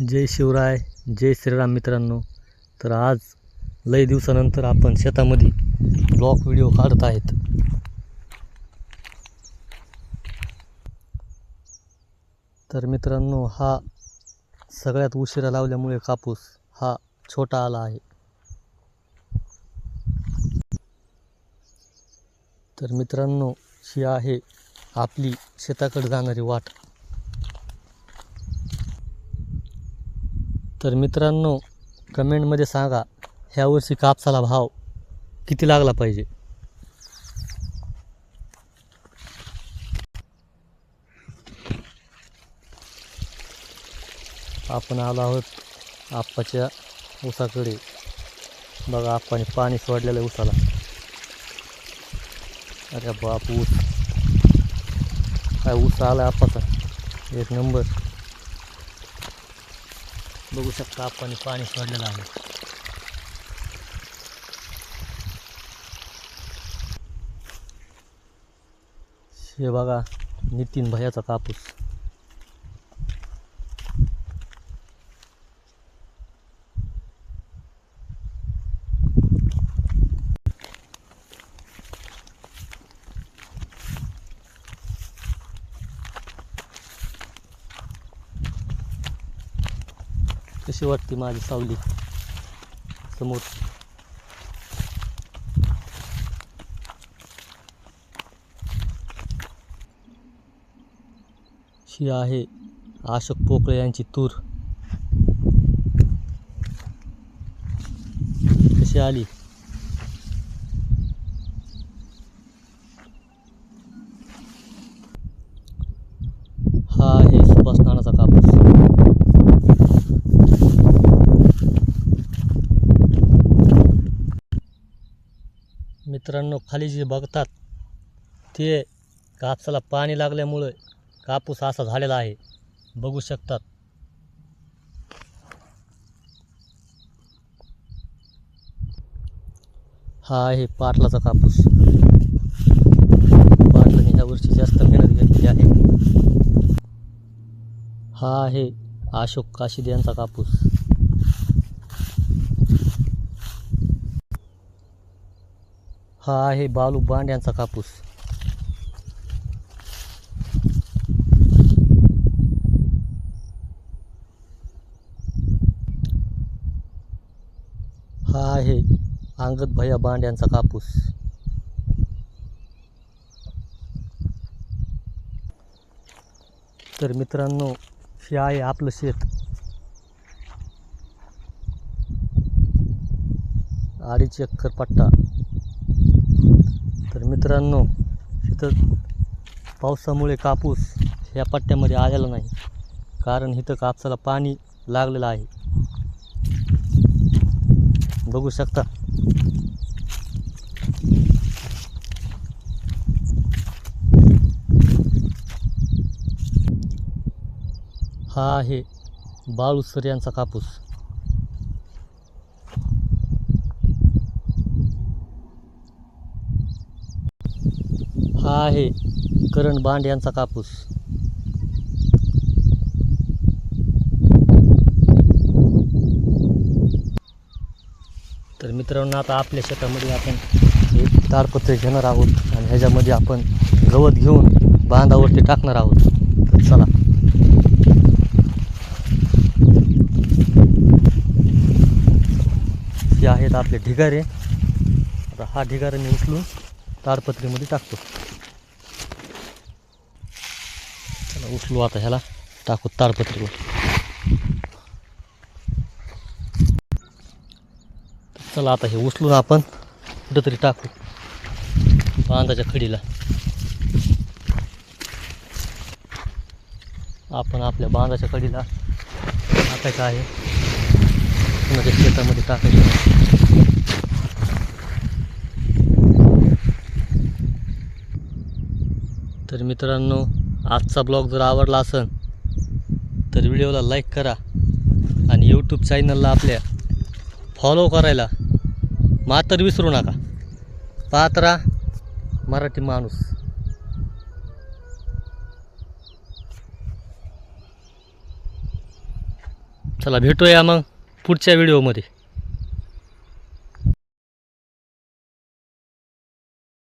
जय शिवराय जय श्रीराम मित्रांनो. तर आज लई दिवसानंतर आपण शेतामध्ये ब्लॉक व्हिडिओ काढत आहेत. तर मित्रांनो हा सगळ्यात उशिरा लावल्यामुळे कापूस हा छोटा आला आहे. तर मित्रांनो ही आहे आपली शेताकडे जाणारी वाट. तर मित्रांनो कमेंटमध्ये सांगा ह्यावर्षी कापसाला भाव किती लागला पाहिजे? आपण आलो आहोत आप्पाच्या ऊसाकडे बघा आप्पाने पाणी सोडलेलं आहे ऊसाला अरे बाप ऊस काय ऊस आला आप्पाचा? एक नंबर. बघू शकता आपण पाणी सोडलेलं आहे. हे बघा नितीन भयाचा कापूस. कशी वाटते माझी सावली? समोर. ही आहे अशोक पोकळे यांची तूर. कशी आली हा आहे सुभाष नानाचा कापूस मित्रांनो खाली जे बघतात ते कापसाला पाणी लागल्यामुळे कापूस असा झालेला आहे. बघू शकतात. हा आहे पाटलाचा कापूस. पाटलाने ह्या वर्षी जास्त मेहनत घेतली आहे. हा आहे अशोक काशिद यांचा कापूस. हा आहे बालू बांड्यांचा कापूस. हा आहे अंगद भैया बांड्यांचा कापूस. तर मित्रांनो हे आहे आपलं शेत. अडीच एकर पट्टा. तर मित्रांनो इथं पावसामुळे कापूस ह्या पट्ट्यामध्ये आलेला नाही. कारण इथं कापसाला पाणी लागलेलं आहे. बघू शकता. हा आहे बाळूसर यांचा कापूस. हा आहे. करण बांड यांचा कापूस. तर मित्रांनो आता आपल्या शेतामध्ये आपण एक ताडपत्र घेणार आहोत आणि ह्याच्यामध्ये आपण गवत घेऊन बांधावरती टाकणार आहोत. तर चला. हे आहेत आपले ढिगारे. आता हा ढिगारा मी उचलून ताडपत्रीमध्ये टाकतो चला उचलू आता ह्याला. टाकू ताडपत्रीवर. चला आता हे उचलून आपण कुठंतरी टाकू. बांधाच्या खडीला. आपण आपल्या बांधाच्या कडीला टाकायचं आहे. कुणाच्या शेतामध्ये टाकायचं आहे. तर मित्रांनो आजचा ब्लॉग जर आवडला असेल तर व्हिडिओला लाईक करा आणि यूट्यूब चॅनलला आपल्या फॉलो करायला मात्र विसरू नका. पाहत राहा मराठी माणूस. चला भेटूया मग पुढच्या व्हिडिओमध्ये